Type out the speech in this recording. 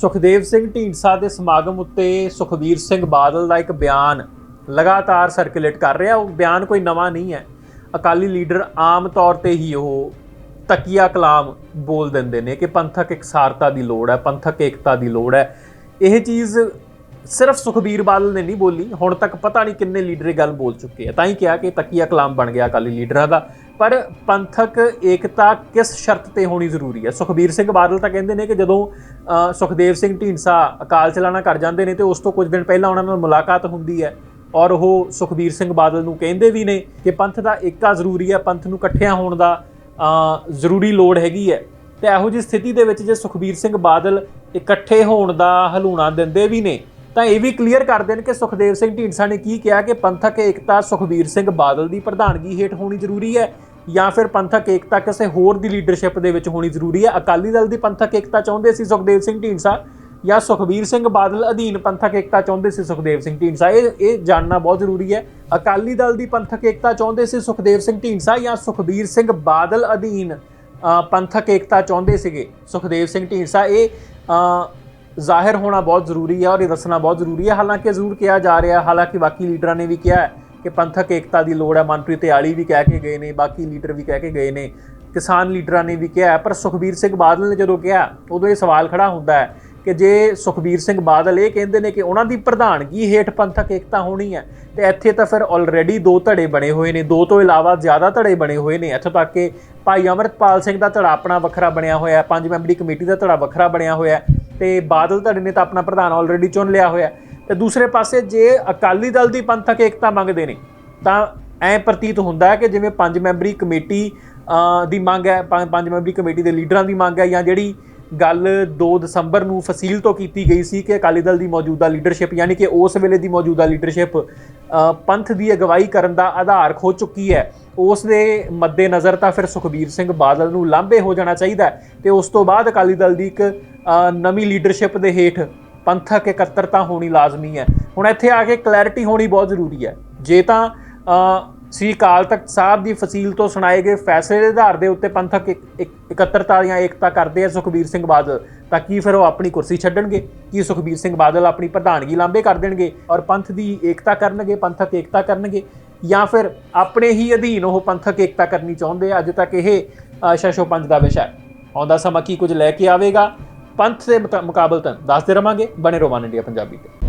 ਸੁਖਦੇਵ ਸਿੰਘ ਢੀਂਡਸਾ ਦੇ ਸਮਾਗਮ ਉੱਤੇ ਸੁਖਬੀਰ ਸਿੰਘ ਬਾਦਲ ਦਾ ਇੱਕ ਬਿਆਨ ਲਗਾਤਾਰ ਸਰਕੂਲੇਟ ਕਰ ਰਿਹਾ। ਉਹ ਬਿਆਨ ਕੋਈ ਨਵਾਂ ਨਹੀਂ ਹੈ। ਅਕਾਲੀ ਲੀਡਰ ਆਮ ਤੌਰ ਤੇ ਹੀ ਉਹ ਤਕੀਆ ਕਲਾਮ ਬੋਲ ਦਿੰਦੇ ਨੇ ਕਿ ਪੰਥਕ ਇਕਸਾਰਤਾ ਦੀ ਲੋੜ ਹੈ, ਪੰਥਕ ਏਕਤਾ ਦੀ ਲੋੜ ਹੈ। ਇਹ ਚੀਜ਼ ਸਿਰਫ ਸੁਖਬੀਰ ਬਾਦਲ ਨੇ ਨਹੀਂ ਬੋਲੀ, ਹੁਣ ਤੱਕ ਪਤਾ ਨਹੀਂ ਕਿੰਨੇ ਲੀਡਰ ਇਹ ਗੱਲ ਬੋਲ ਚੁੱਕੇ ਆ। ਤਾਂ ਹੀ ਕਿਹਾ ਕਿ ਤਕੀਆ ਕਲਾਮ ਬਣ ਗਿਆ ਅਕਾਲੀ ਲੀਡਰਾਂ ਦਾ। ਪਰ ਪੰਥਕ ਏਕਤਾ ਕਿਸ ਸ਼ਰਤ ਤੇ ਹੋਣੀ ਜ਼ਰੂਰੀ ਹੈ? ਸੁਖਬੀਰ ਸਿੰਘ ਬਾਦਲ ਤਾਂ ਕਹਿੰਦੇ ਨੇ ਕਿ ਜਦੋਂ ਸੁਖਦੇਵ ਸਿੰਘ ਢੀਂਡਸਾ ਅਕਾਲ ਚਲਾਣਾ ਕਰ ਜਾਂਦੇ ਨੇ ਤੇ ਉਸ ਤੋਂ ਕੁਝ ਦਿਨ ਪਹਿਲਾਂ ਉਹਨਾਂ ਨਾਲ ਮੁਲਾਕਾਤ ਹੁੰਦੀ ਹੈ। ਔਰ ਉਹ ਸੁਖਬੀਰ ਸਿੰਘ ਬਾਦਲ ਨੂੰ ਕਹਿੰਦੇ ਵੀ ਨੇ ਕਿ ਪੰਥ ਦਾ ਏਕਾ ਜ਼ਰੂਰੀ ਹੈ, ਪੰਥ ਨੂੰ ਇਕੱਠਿਆਂ ਹੋਣ ਦਾ ਜ਼ਰੂਰੀ ਲੋੜ ਹੈਗੀ ਹੈ। ਤੇ ਇਹੋ ਜਿਹੀ ਸਥਿਤੀ ਦੇ ਵਿੱਚ ਜੇ ਸੁਖਬੀਰ ਸਿੰਘ ਬਾਦਲ ਇਕੱਠੇ ਹੋਣ ਦਾ ਹਲੂਣਾ ਦਿੰਦੇ ਵੀ ਨੇ ਤਾਂ ਇਹ ਵੀ ਕਲੀਅਰ ਕਰ ਦੇਣ ਕਿ ਸੁਖਦੇਵ ਸਿੰਘ ਢੀਂਡਸਾ ਨੇ ਕੀ ਕਿਹਾ ਕਿ ਪੰਥਕ ਏਕਤਾ ਸੁਖਬੀਰ ਸਿੰਘ ਬਾਦਲ ਦੀ ਪ੍ਰਧਾਨਗੀ ਹੇਠ ਹੋਣੀ ਜ਼ਰੂਰੀ ਹੈ ਜਾਂ ਫਿਰ ਪੰਥਕ ਏਕਤਾ ਕਿਸੇ ਹੋਰ ਦੀ ਲੀਡਰਸ਼ਿਪ ਦੇ ਵਿੱਚ ਹੋਣੀ ਜ਼ਰੂਰੀ ਹੈ। ਅਕਾਲੀ ਦਲ ਦੀ ਪੰਥਕ ਏਕਤਾ ਚਾਹੁੰਦੇ ਸੀ ਸੁਖਦੇਵ ਸਿੰਘ ਢੀਂਡਸਾ ਜਾਂ ਸੁਖਬੀਰ ਸਿੰਘ ਬਾਦਲ ਅਧੀਨ ਪੰਥਕ ਏਕਤਾ ਚਾਹੁੰਦੇ ਸੀ ਸੁਖਦੇਵ ਸਿੰਘ ਢੀਂਡਸਾ? ਇਹ ਇਹ ਜਾਣਨਾ ਬਹੁਤ ਜ਼ਰੂਰੀ ਹੈ। ਅਕਾਲੀ ਦਲ ਦੀ ਪੰਥਕ ਏਕਤਾ ਚਾਹੁੰਦੇ ਸੀ ਸੁਖਦੇਵ ਸਿੰਘ ਢੀਂਡਸਾ ਜਾਂ ਸੁਖਬੀਰ ਸਿੰਘ ਬਾਦਲ ਅਧੀਨ ਪੰਥਕ ਏਕਤਾ ਚਾਹੁੰਦੇ ਸੀਗੇ ਸੁਖਦੇਵ ਸਿੰਘ ਢੀਂਡਸਾ? ਇਹ ਜ਼ਾਹਿਰ ਹੋਣਾ ਬਹੁਤ ਜ਼ਰੂਰੀ ਹੈ ਔਰ ਇਹ ਦੱਸਣਾ ਬਹੁਤ ਜ਼ਰੂਰੀ ਹੈ ਹਾਲਾਂਕਿ ਜ਼ਰੂਰ ਕਿਹਾ ਜਾ ਰਿਹਾ ਹਾਲਾਂਕਿ ਬਾਕੀ ਲੀਡਰਾਂ ਨੇ ਵੀ ਕਿਹਾ ਹੈ ਕਿ ਪੰਥਕ ਏਕਤਾ ਦੀ ਲੋੜ ਹੈ ਮਨਪ੍ਰੀਤ ਆਲੀ ਵੀ ਕਹਿ ਕੇ ਗਏ ਨੇ, ਬਾਕੀ ਲੀਡਰ ਵੀ ਕਹਿ ਕੇ ਗਏ ਨੇ। ਕਿਸਾਨ ਲੀਡਰਾਂ ਨੇ ਵੀ ਕਿਹਾ ਪਰ ਸੁਖਬੀਰ ਸਿੰਘ ਬਾਦਲ ਨੇ ਜਦੋਂ ਕਿਹਾ, ਉਦੋਂ ਇਹ ਸਵਾਲ ਖੜਾ ਹੁੰਦਾ ਹੈ ਕਿ ਜੇ ਸੁਖਬੀਰ ਸਿੰਘ ਬਾਦਲ ਇਹ ਕਹਿੰਦੇ ਨੇ ਕਿ ਉਹਨਾਂ ਦੀ ਪ੍ਰਧਾਨਗੀ ਹੇਠ ਪੰਥਕ ਏਕਤਾ ਹੋਣੀ ਹੈ, ਤੇ ਇੱਥੇ ਤਾਂ ਫਿਰ ਆਲਰੇਡੀ ਦੋ ਧੜੇ ਬਣੇ ਹੋਏ ਨੇ। ਦੋ ਤੋਂ ਇਲਾਵਾ ਜ਼ਿਆਦਾ ਧੜੇ ਬਣੇ ਹੋਏ ਨੇ। ਇੱਥੋਂ ਤੱਕ ਕਿ ਭਾਈ ਅਮਰਤਪਾਲ ਸਿੰਘ ਦਾ ਧੜਾ ਆਪਣਾ ਵੱਖਰਾ ਬਣਿਆ ਹੋਇਆ ਹੈ, ਪੰਜ ਮੈਂਬਰੀ ਕਮੇਟੀ ਦਾ ਧੜਾ ਵੱਖਰਾ ਬਣਿਆ ਹੋਇਆ ਹੈ। ਤੇ ਬਾਦਲ ਧੜੇ ਨੇ ਤਾਂ ਆਪਣਾ ਪ੍ਰਧਾਨ ਆਲਰੇਡੀ ਚੁਣ ਲਿਆ ਹੋਇਆ ਹੈ। ਤੇ ਦੂਸਰੇ ਪਾਸੇ ਜੇ ਅਕਾਲੀ ਦਲ ਦੀ ਪੰਥਕ ਏਕਤਾ ਮੰਗਦੇ ਨੇ, ਤਾਂ ਐ ਪ੍ਰਤੀਤ ਹੁੰਦਾ ਹੈ ਕਿ ਜਿਵੇਂ ਪੰਜ ਮੈਂਬਰੀ ਕਮੇਟੀ ਦੀ ਮੰਗ ਹੈ ਪੰਜ ਪੰਜ ਮੈਂਬਰੀ ਕਮੇਟੀ ਦੇ ਲੀਡਰਾਂ ਦੀ ਮੰਗ ਹੈ ਜਾਂ ਜਿਹੜੀ ਗੱਲ 2 ਦਸੰਬਰ ਨੂੰ ਫਸੀਲ ਤੋਂ ਕੀਤੀ ਗਈ ਸੀ ਕਿ ਅਕਾਲੀ ਦਲ ਦੀ ਮੌਜੂਦਾ ਲੀਡਰਸ਼ਿਪ ਯਾਨੀ ਕਿ ਉਸ ਵੇਲੇ ਦੀ ਮੌਜੂਦਾ ਲੀਡਰਸ਼ਿਪ ਪੰਥ ਦੀ ਅਗਵਾਈ ਕਰਨ ਦਾ ਆਧਾਰ ਖੋ ਚੁੱਕੀ ਹੈ। ਉਸ ਦੇ ਮੱਦੇ ਨਜ਼ਰ ਤਾਂ ਫਿਰ ਸੁਖਬੀਰ ਸਿੰਘ ਬਾਦਲ ਨੂੰ ਲਾਂਭੇ ਹੋ ਜਾਣਾ ਚਾਹੀਦਾ ਹੈ ਤੇ ਉਸ ਤੋਂ ਬਾਅਦ ਅਕਾਲੀ ਦਲ ਦੀ ਇੱਕ ਨਵੀਂ ਲੀਡਰਸ਼ਿਪ ਦੇ ਹੇਠ ਪੰਥਕ ਇਕੱਤਰਤਾ ਹੋਣੀ ਲਾਜ਼ਮੀ ਹੈ। ਹੁਣ ਇੱਥੇ ਆ ਕੇ ਕਲੈਰਿਟੀ ਹੋਣੀ ਬਹੁਤ ਜ਼ਰੂਰੀ ਹੈ। ਜੇ ਤਾਂ ਸ੍ਰੀ ਅਕਾਲ ਤਖਤ ਸਾਹਿਬ ਦੀ ਫਸੀਲ ਤੋਂ ਸੁਣਾਏ ਗਏ ਫੈਸਲੇ ਦੇ ਆਧਾਰ ਦੇ ਉੱਤੇ ਪੰਥਕ ਇਕ- ਇਕ- ਇਕੱਤਰਤਾ ਜਾਂ ਏਕਤਾ ਕਰਦੇ ਆ ਸੁਖਬੀਰ ਸਿੰਘ ਬਾਦਲ ਤਾਂ ਕੀ ਫਿਰ ਉਹ ਆਪਣੀ ਕੁਰਸੀ ਛੱਡਣਗੇ? ਕੀ ਸੁਖਬੀਰ ਸਿੰਘ ਬਾਦਲ ਆਪਣੀ ਪ੍ਰਧਾਨਗੀ ਲਾਂਭੇ ਕਰ ਦੇਣਗੇ ਔਰ ਪੰਥ ਦੀ ਏਕਤਾ ਕਰਨਗੇ ਪੰਥਕ ਏਕਤਾ ਕਰਨਗੇ? ਜਾਂ ਫਿਰ ਆਪਣੇ ਹੀ ਅਧੀਨ ਉਹ ਪੰਥਕ ਏਕਤਾ ਕਰਨੀ ਚਾਹੁੰਦੇ ਆ? ਅੱਜ ਤੱਕ ਇਹ ਅ, ਸ਼ਸ਼ੋ ਪੰਜ ਦਾ ਵਿਸ਼ਾ ਹੈ। ਆਉਂਦਾ ਸਮਾਂ ਕੀ ਕੁਝ ਲੈ ਕੇ ਆਵੇਗਾ? ਪੰਥ ਦੇ ਮੁਤਾ- ਮੁਕਾਬਲਤਨ ਦੱਸਦੇ ਰਵਾਂਗੇ। ਬਣੇ ਰੋਮਾਨ ਇੰਡੀਆ ਪੰਜਾਬੀ ਤੇ।